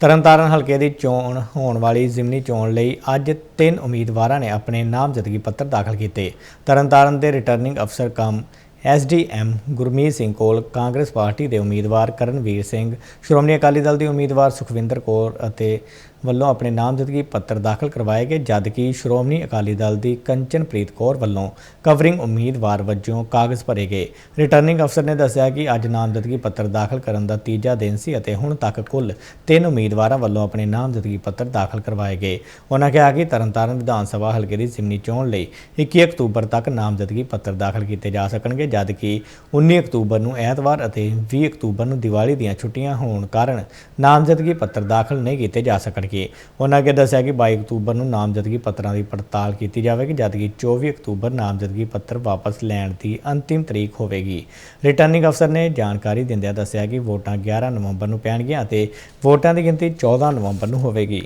ਤਰਨਤਾਰਨ ਹਲਕੇ ਦੀ ਚੋਣ ਹੋਣ ਵਾਲੀ ਜ਼ਿਮਨੀ ਚੋਣ ਲਈ ਅੱਜ ਤਿੰਨ ਉਮੀਦਵਾਰਾਂ ਨੇ ਆਪਣੇ ਨਾਮਜ਼ਦਗੀ ਪੱਤਰ ਦਾਖਲ ਕੀਤੇ। ਤਰਨਤਾਰਨ ਦੇ ਰਿਟਰਨਿੰਗ ਅਫਸਰ ਕਮ ਐਸਡੀਐਮ ਗੁਰਮੀਤ ਸਿੰਘ ਕੋਲ ਕਾਂਗਰਸ ਪਾਰਟੀ ਦੇ ਉਮੀਦਵਾਰ ਕਰਨਵੀਰ ਸਿੰਘ, ਸ਼੍ਰੋਮਣੀ ਅਕਾਲੀ ਦਲ ਦੀ ਉਮੀਦਵਾਰ ਸੁਖਵਿੰਦਰ ਕੌਰ ਅਤੇ ਵੱਲੋਂ ਆਪਣੇ ਨਾਮਜ਼ਦਗੀ ਪੱਤਰ ਦਾਖਲ ਕਰਵਾਏ ਗਏ ਜਦਕਿ ਸ਼੍ਰੋਮਣੀ ਅਕਾਲੀ ਦਲ ਦੀ ਕੰਚਨਪ੍ਰੀਤ ਕੌਰ ਵੱਲੋਂ ਕਵਰਿੰਗ ਉਮੀਦਵਾਰ ਵਜੋਂ ਕਾਗਜ਼ ਭਰੇ ਗਏ। ਰਿਟਰਨਿੰਗ ਅਫਸਰ ਨੇ ਦੱਸਿਆ ਕਿ ਅੱਜ ਨਾਮਜ਼ਦਗੀ ਪੱਤਰ ਦਾਖਲ ਕਰਨ ਦਾ ਤੀਜਾ ਦਿਨ ਸੀ ਅਤੇ ਹੁਣ ਤੱਕ ਕੁੱਲ ਤਿੰਨ ਉਮੀਦਵਾਰਾਂ ਵੱਲੋਂ ਆਪਣੇ ਨਾਮਜ਼ਦਗੀ ਪੱਤਰ ਦਾਖਲ ਕਰਵਾਏ ਗਏ। ਉਹਨਾਂ ਕਿਹਾ ਕਿ ਤਰਨਤਾਰਨ ਵਿਧਾਨ ਸਭਾ ਹਲਕੇ ਦੀ ਜ਼ਿਮਨੀ ਚੋਣ ਲਈ 21 ਅਕਤੂਬਰ ਤੱਕ ਨਾਮਜ਼ਦਗੀ ਪੱਤਰ ਦਾਖਲ ਕੀਤੇ ਜਾ ਸਕਣਗੇ ਜਦਕਿ 19 ਅਕਤੂਬਰ ਨੂੰ ਐਤਵਾਰ ਅਤੇ 20 ਅਕਤੂਬਰ ਨੂੰ ਦੀਵਾਲੀ ਦੀਆਂ ਛੁੱਟੀਆਂ ਹੋਣ ਕਾਰਨ ਨਾਮਜ਼ਦਗੀ ਪੱਤਰ ਦਾਖਲ ਨਹੀਂ ਕੀਤੇ ਜਾ ਸਕਣਗੇ। ਉਹਨਾਂ ਅੱਗੇ ਦੱਸਿਆ ਕਿ 22 ਅਕਤੂਬਰ ਨੂੰ ਨਾਮਜ਼ਦਗੀ ਪੱਤਰਾਂ ਦੀ ਪੜਤਾਲ ਕੀਤੀ ਜਾਵੇਗੀ, ਜਦਕਿ 24 ਅਕਤੂਬਰ ਨਾਮਜ਼ਦਗੀ ਪੱਤਰ ਵਾਪਸ ਲੈਣ ਦੀ ਅੰਤਿਮ ਤਰੀਕ ਹੋਵੇਗੀ। ਰਿਟਰਨਿੰਗ ਅਫਸਰ ਨੇ ਜਾਣਕਾਰੀ ਦਿੰਦਿਆਂ ਦੱਸਿਆ ਕਿ ਵੋਟਾਂ 11 ਨਵੰਬਰ ਨੂੰ ਪੈਣਗੀਆਂ ਅਤੇ ਵੋਟਾਂ ਦੀ ਗਿਣਤੀ 14 ਨਵੰਬਰ ਨੂੰ ਹੋਵੇਗੀ।